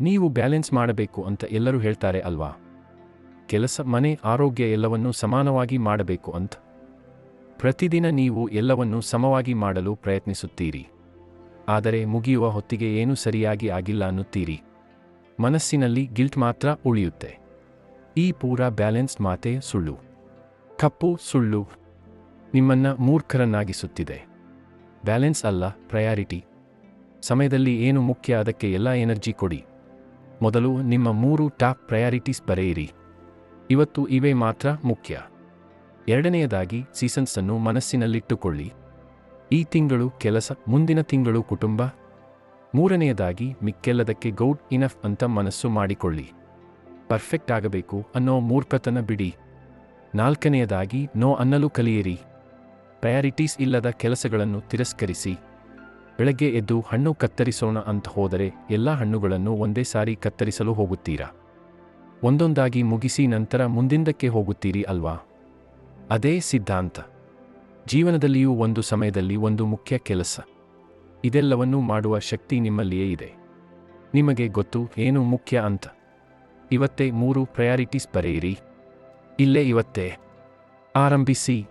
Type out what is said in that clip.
ನೀವು ಬ್ಯಾಲೆನ್ಸ್ ಮಾಡಬೇಕು ಅಂತ ಎಲ್ಲರೂ ಹೇಳ್ತಾರೆ ಅಲ್ವಾ? ಕೆಲಸ, ಮನೆ, ಆರೋಗ್ಯ ಎಲ್ಲವನ್ನೂ ಸಮಾನವಾಗಿ ಮಾಡಬೇಕು ಅಂತ. ಪ್ರತಿದಿನ ನೀವು ಎಲ್ಲವನ್ನೂ ಸಮವಾಗಿ ಮಾಡಲು ಪ್ರಯತ್ನಿಸುತ್ತೀರಿ. ಆದರೆ ಮುಗಿಯುವ ಹೊತ್ತಿಗೆ ಏನೂ ಸರಿಯಾಗಿ ಆಗಿಲ್ಲ ಅನ್ನುತ್ತೀರಿ. ಮನಸ್ಸಿನಲ್ಲಿ ಗಿಲ್ಟ್ ಮಾತ್ರ ಉಳಿಯುತ್ತೆ. ಈ ಪೂರಾ ಬ್ಯಾಲೆನ್ಸ್ ಮಾತೆ ಸುಳ್ಳು. ಕಪ್ಪು, ಸುಳ್ಳು ನಿಮ್ಮನ್ನ ಮೂರ್ಖರನ್ನಾಗಿಸುತ್ತಿದೆ. ಬ್ಯಾಲೆನ್ಸ್ ಅಲ್ಲ, ಪ್ರಯಾರಿಟಿ. ಸಮಯದಲ್ಲಿ ಏನು ಮುಖ್ಯ ಅದಕ್ಕೆ ಎಲ್ಲ ಎನರ್ಜಿ ಕೊಡಿ. ಮೊದಲು ನಿಮ್ಮ ಮೂರು ಟಾಪ್ ಪ್ರಯಾರಿಟೀಸ್ ಬರೆಯಿರಿ. ಇವತ್ತು ಇವೆ ಮಾತ್ರ ಮುಖ್ಯ. ಎರಡನೆಯದಾಗಿ, ಸೀಸನ್ಸ್ ಅನ್ನು ಮನಸ್ಸಿನಲ್ಲಿಟ್ಟುಕೊಳ್ಳಿ. ಈ ತಿಂಗಳು ಕೆಲಸ, ಮುಂದಿನ ತಿಂಗಳು ಕುಟುಂಬ. ಮೂರನೆಯದಾಗಿ, ಮಿಕ್ಕೆಲ್ಲದಕ್ಕೆ ಗೌಡ್ ಇನಫ್ ಅಂತ ಮನಸ್ಸು ಮಾಡಿಕೊಳ್ಳಿ. ಪರ್ಫೆಕ್ಟ್ ಆಗಬೇಕು ಅನ್ನೋ ಮೂರ್ಖತನ ಬಿಡಿ. ನಾಲ್ಕನೆಯದಾಗಿ, ನೋ ಅನ್ನಲು ಕಲಿಯಿರಿ. ಪ್ರಯಾರಿಟೀಸ್ ಇಲ್ಲದ ಕೆಲಸಗಳನ್ನು ತಿರಸ್ಕರಿಸಿ. ಬೆಳಗ್ಗೆ ಎದ್ದು ಹಣ್ಣು ಕತ್ತರಿಸೋಣ ಅಂತ ಹೋದರೆ ಎಲ್ಲ ಹಣ್ಣುಗಳನ್ನು ಒಂದೇ ಸಾರಿ ಕತ್ತರಿಸಲು ಹೋಗುತ್ತೀರಾ? ಒಂದೊಂದಾಗಿ ಮುಗಿಸಿ ನಂತರ ಮುಂದಿಂದಕ್ಕೆ ಹೋಗುತ್ತೀರಿ ಅಲ್ವಾ? ಅದೇ ಸಿದ್ಧಾಂತ. ಜೀವನದಲ್ಲಿಯೂ ಒಂದು ಸಮಯದಲ್ಲಿ ಒಂದು ಮುಖ್ಯ ಕೆಲಸ. ಇದೆಲ್ಲವನ್ನೂ ಮಾಡುವ ಶಕ್ತಿ ನಿಮ್ಮಲ್ಲಿಯೇ ಇದೆ. ನಿಮಗೆ ಗೊತ್ತು ಏನು ಮುಖ್ಯ ಅಂತ. ಇವತ್ತೇ ಮೂರು ಪ್ರಯಾರಿಟೀಸ್ ಬರೆಯಿರಿ. ಇಲ್ಲೇ ಇವತ್ತೇ. ಆರಂಭಿಸಿ.